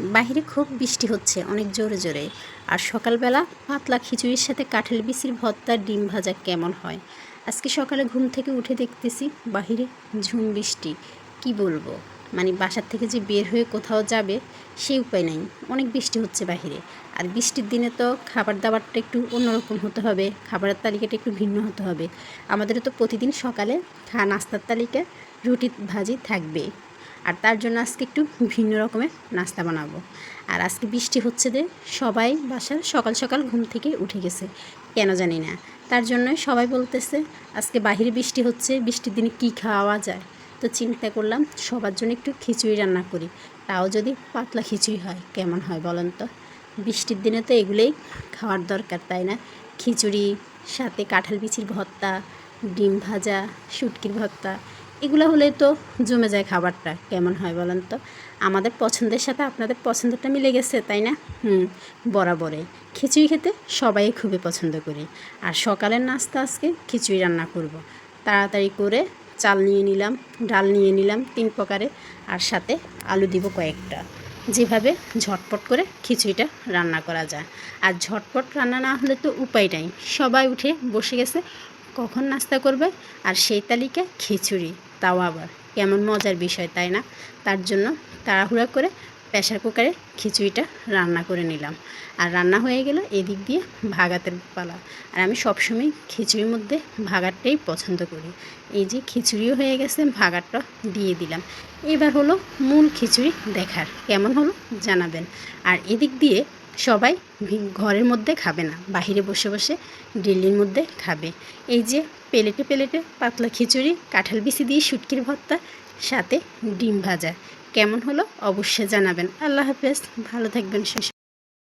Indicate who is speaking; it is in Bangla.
Speaker 1: বাইরে খুব বৃষ্টি হচ্ছে, অনেক জোরে জোরে। আর সকালবেলা পাতলা খিচুড়ির সাথে কাঁঠাল বিচির ভর্তা, ডিম ভাজা কেমন হয়? আজকে সকালে ঘুম থেকে উঠে দেখতেছি বাহিরে ঝুম বৃষ্টি। কি বলব? মানে বাসার থেকে যে বের হয়ে কোথাও যাবে সেই উপায় নাই। অনেক বৃষ্টি হচ্ছে বাহিরে। আর বৃষ্টির দিনে তো খাবার দাবারটা একটু অন্যরকম হতে হবে, খাবারের তালিকাটা একটু ভিন্ন হতে হবে। আমাদেরও তো প্রতিদিন সকালে খা, নাস্তার তালিকা রুটি ভাজি থাকবে। আর তার জন্য আজকে একটু ভিন্ন রকমের নাস্তা বানাবো। আর আজকে বৃষ্টি হচ্ছে যে সবাই বাসার সকাল সকাল ঘুম থেকে উঠে গেছে, কেন জানি না। তার জন্য সবাই বলতেছে, আজকে বাহিরে বৃষ্টি হচ্ছে, বৃষ্টির দিনে কী খাওয়া যায়? তো চিন্তা করলাম সবার জন্য একটু খিচুড়ি রান্না করি, তাও যদি পাতলা খিচুড়ি হয়, কেমন হয় বলেন তো? বৃষ্টির দিনে তো এগুলোই খাওয়ার দরকার, তাই না? খিচুড়ি, সাথে কাঁঠাল বিচির ভর্তা, ডিম ভাজা, শুটকির ভর্তা এগুলো হলে তো জমে যায় খাবারটা, কেমন হয় বলেন তো? আমাদের পছন্দের সাথে আপনাদের পছন্দটা মিলে গেছে, তাই না? হুম বরাবরে খিচুড়ি খেতে সবাই খুবই পছন্দ করি। আর সকালের নাস্তা আজকে খিচুড়ি রান্না করব। তাড়াতাড়ি করে চাল নিয়ে নিলাম, ডাল নিয়ে নিলাম তিন প্রকারে, আর সাথে আলু দিব কয়েকটা। যেভাবে ঝটপট করে খিচুড়িটা রান্না করা যায়। আর ঝটপট রান্না না হলে তো উপায় নাই। সবাই উঠে বসে গেছে, কখন নাস্তা করবে? আর সেই তালিকা খিচুড়ি। তাও আবার। কেমন মজার বিষয়, তাই না? তার জন্য তাড়াহুড়া করে প্রেশার কুকারে খিচুড়িটা রান্না করে নিলাম। আর রান্না হয়ে গেলে এদিক দিয়ে ভাগাতের পালা। আর আমি সবসময় খিচুড়ির মধ্যে ভাগারটাই পছন্দ করি। এই যে খিচুড়িও হয়ে গেছে, ভাগারটা দিয়ে দিলাম। এবার হলো মূল খিচুড়ি দেখার। কেমন হলো জানাবেন। আর এদিক দিয়ে সবাই ঘরের মধ্যে খাবে না, বাহিরে বসে বসে ডেলির মধ্যে খাবে। এই যে প্লেটে প্লেটে পাতলা খিচুড়ি, কাঁঠাল বিচি দিয়ে শুটকির ভর্তা, সাথে ডিম ভাজা। কেমন হলো অবশ্যই জানাবেন। আল্লাহ হাফেজ, ভালো থাকবেন, সুস্থ